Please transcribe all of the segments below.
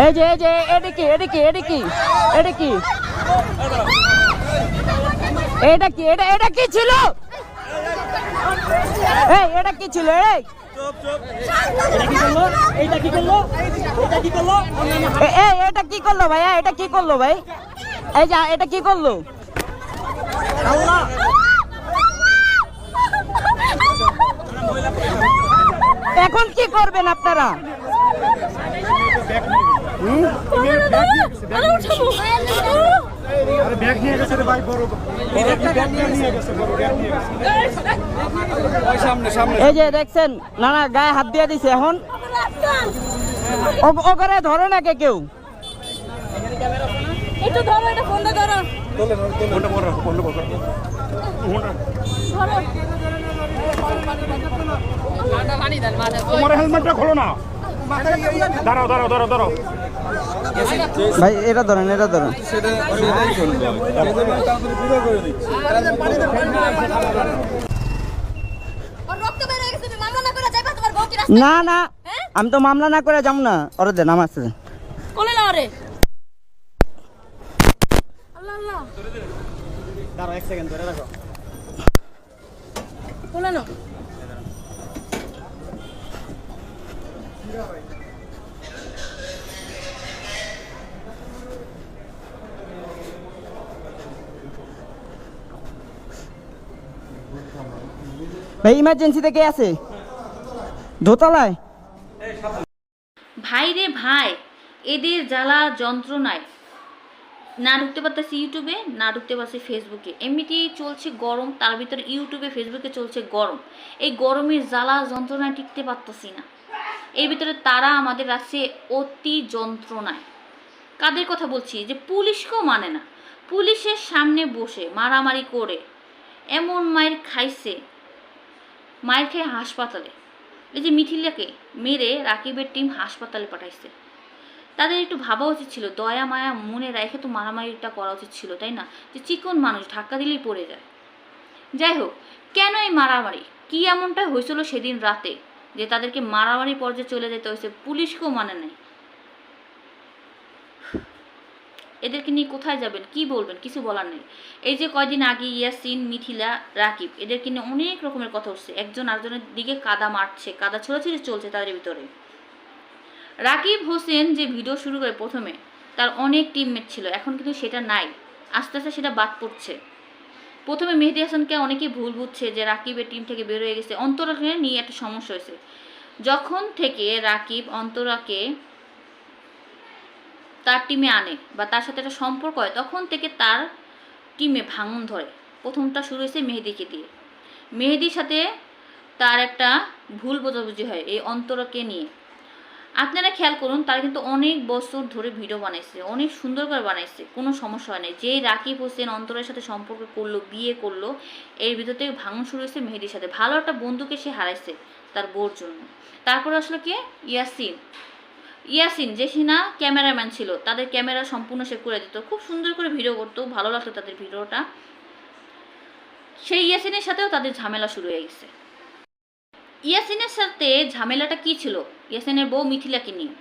এই যে এই যে এটা কি এটা কি এটা কি এটা কি এটা কি এটা এটা কি ছিল? এই। এটা কি ছিল এই এ- এই এটা কি করল ভাইয়া এটা কি করল ভাই? এই যা, এটা কি করল? এখন কি করবেন আপনারা আরে ব্যাগ নিয়ে গেছে রে ভাই বড় ব্যাগ নিয়ে গেছে বড় ব্যাগ নিয়ে গেছে সামনে সামনে এই যে দেখছেন না না গায়ে হাত দিয়ে দিছে এখন। ওখানে ধরে না কে কেউ? একটু ধরো এটা ফোনটা ধরো। ধরো তোমার হেলমেটটা খোলো না। দাঁড়াও দাঁড়াও দাঁড়াও দাঁড়াও। ভাই এটা ধরেন এটা ধরেন। না না না? আমি তো মামলা না করে যাম না। ওরে দেন আমার আছে। কোলে না রে আল্লাহ আল্লাহ। দাঁড়াও এক সেকেন্ড ধরে রাখো কোলে না ভাই ইমার্জেন্সিতে কে আছে? দোতলায়? ভাই রে ভাই, এদের জ্বালা যন্ত্রণায়। না ঢুকতে পারতেছি ইউটিউবে, না ঢুকতে পারছি ফেসবুকে এমনিতেই চলছে গরম, তার ভিতরে ইউটিউবে ফেসবুকে চলছে গরম। এই গরমের জ্বালা যন্ত্রণায় টিকতে পারতেছি না। এর ভিতরে তারা আমাদের রাখছে অতি যন্ত্রণায়। কাদের কথা বলছি? যে পুলিশকেও মানে না। পুলিশের সামনে বসে, মারামারি করে, এমন মায়ের খাইছে। মায়ের খেয়ে হাসপাতালে। এই যে মিথিলাকে মেরে রাকিবের টিম হাসপাতালে পাঠাইছে। তাদের একটু ভাবা উচিত ছিল, দয়া, মায়া, মনে রেখে তো মারামারিটা করা উচিত ছিল, তাই না? যে চিকন মানুষ ধাক্কা দিলেই পড়ে যায়। যাই হোক, কেন এই মারামারি? কি এমনটা হয়েছিল সেদিন রাতে? যে তাদেরকে মারামারি পর্যায়ে চলে যেতে হয়েছে, পুলিশকেও মানে নাই। এদেরকে নিয়ে কোথায় যাবেন? কি বলবেন? কিছু বলার নেই। এই যে কয়দিন আগে ইয়াসিন, মিথিলা, রাকিব, এদেরকে নিয়ে অনেক রকমের কথা উঠছে। একজন আরেকজনের দিকে কাদা মারছে, কাদা ছোড়াছুড়ি চলছে তাদের ভিতরে। রাকিব হোসেন যে ভিডিও শুরু করে প্রথমে, তার অনেক টিমমেট ছিল, এখন কিন্তু সেটা নাই। আস্তে আস্তে সেটা বাদ পড়ছে। প্রথমে মেহেদি হাসানকে অনেকেই ভুল বুঝছে যে রাকিবের টিম থেকে বের হয়ে গেছে। অন্তরাকে নিয়ে একটা সমস্যা হয়েছে। যখন থেকে রাকিব, অন্তরাকে তার টিমে আনে বা তার সাথে একটা সম্পর্ক হয়, তখন থেকে তার টিমে ভাঙন ধরে। প্রথমটা শুরু হয়েছে মেহেদিকে দিয়ে। মেহেদির সাথে তার একটা ভুল বোঝাবুঝি হয় এই অন্তরকে নিয়ে। আপনারা খেয়াল করুন, তারা কিন্তু অনেক বছর ধরে ভিডিও বানাইছে, অনেক সুন্দর করে বানাইছে, কোনো সমস্যা হয় নাই। যেই রাকিব হোসেন অন্তরের সাথে সম্পর্ক করল, বিয়ে করল, এর ভিতর থেকে ভাঙন শুরু হয়েছে মেহেদির সাথে। ভালো একটা বন্ধুকে সে হারাইছে তার বোর জন্য। তারপরে আসলো কে? ইয়াসিন। ইয়াসিন, যে সিনা ক্যামেরাম্যান ছিল, তাদের ক্যামেরা সম্পূর্ণ সে করে দিত। খুব সুন্দর করে ভিডিও করতো, ভালো লাগতো তাদের ভিডিওটা সেই ইয়াসিনের সাথেও তাদের ঝামেলা শুরু হয়ে গেছে। ইয়াসিনের সাথে ঝামেলাটা কি ছিল? ইয়াসিনের বউ মিথিলাকে নিয়ে।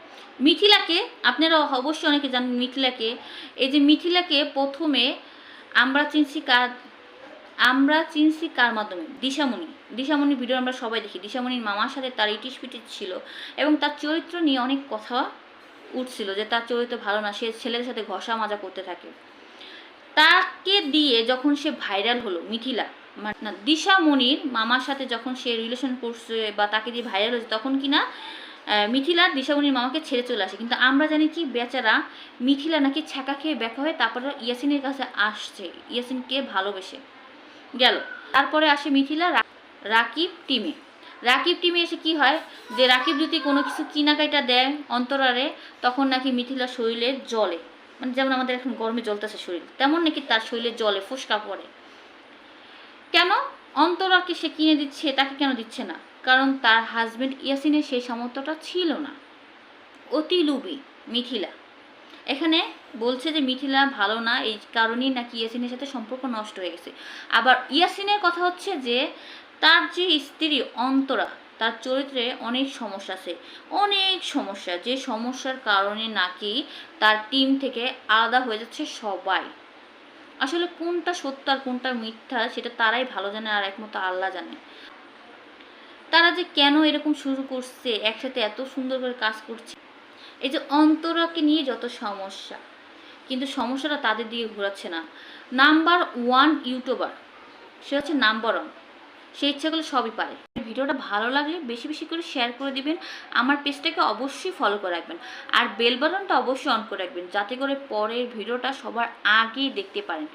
মিথিলাকে, আপনারা অবশ্যই অনেকে জানেন মিথিলাকে। এই যে মিথিলাকে প্রথমে আমরা চিনছি কার আমরা চিনছি কার মাধ্যমে? দিশামণি। দিশামণি ভিডিও আমরা সবাই দেখি। দিশামণির মামার সাথে তার ইটিস পিটিস ছিল এবং তার চরিত্র নিয়ে অনেক কথা উঠছিল যে তার চরিত্র ভালো না সে ছেলের সাথে ঘষা মাজা করতে থাকে। তাকে দিয়ে যখন সে ভাইরাল হলো মিথিলা মানে না দিশামণির মামার সাথে যখন সে রিলেশন করছে বা তাকে দিয়ে ভাইরাল হয়েছে তখন কিনা আহ, মিথিলা দিশামণির মামাকে ছেড়ে চলে আসে। কিন্তু আমরা জানি কি বেচারা মিথিলা নাকি ছ্যাঁকা খেয়ে ব্যাকা হয়ে তারপরে ইয়াসিনের কাছে আসছে। ইয়াসিনকে ভালোবেসে। গেল। তারপরে আসে মিথিলা রাকিব টিমে। রাকিব টিমে এসে কি হয়? যে রাকিব যদি কোনো কিছু কিনাকাটা দেয় অন্তরারে, তখন নাকি মিথিলা শরীরে জলে মানে যেমন আমাদের এখন গরমে জ্বলতেছে শরীর, তেমন নাকি তার শরীরে জলে ফুসকা পড়ে। কেন? অন্তরাকে সে কিনে দিচ্ছে, তাকে কেন দিচ্ছে না? কারণ তার হাজবেন্ড ইয়াসিনের সেই সামর্থ্যটা ছিল না। অতি লুবি মিথিলা। এখানে বলছে যে মিথিলা ভালো না, এই কারণেই নাকি ইয়াসিনের সাথে সম্পর্ক নষ্ট হয়ে গেছে। আবার ইয়াসিনের কথা হচ্ছে যে, তার যে স্ত্রী অন্তরা, তার চরিত্রে অনেক সমস্যা আছে। অনেক সমস্যা, যে সমস্যার কারণে নাকি তার টিম থেকে আলাদা হয়ে যাচ্ছে সবাই। আসলে কোনটা সত্য আর কোনটা মিথ্যা, সেটা তারাই ভালো জানে আর একমতো আল্লাহ জানে। তারা যে কেন এরকম শুরু করছে, একসাথে এত সুন্দর করে কাজ করছে এই যে অন্তরাকে নিয়ে যত সমস্যা, কিন্তু সমস্যাটা তাদের দিকে ঘোরাচ্ছে না। নাম্বার ওয়ান ইউটিউবার, সে হচ্ছে নাম্বার ওয়ান। সে ইচ্ছা করলে সবই পারে। ভিডিওটা ভালো লাগলে বেশি বেশি করে শেয়ার করে দিবেন। আমার পেজটাকে অবশ্যই ফলো করে রাখবেন। আর বেল বাটনটা অবশ্যই অন করে রাখবেন, যাতে করে পরের ভিডিওটা সবার আগেই দেখতে পারেন।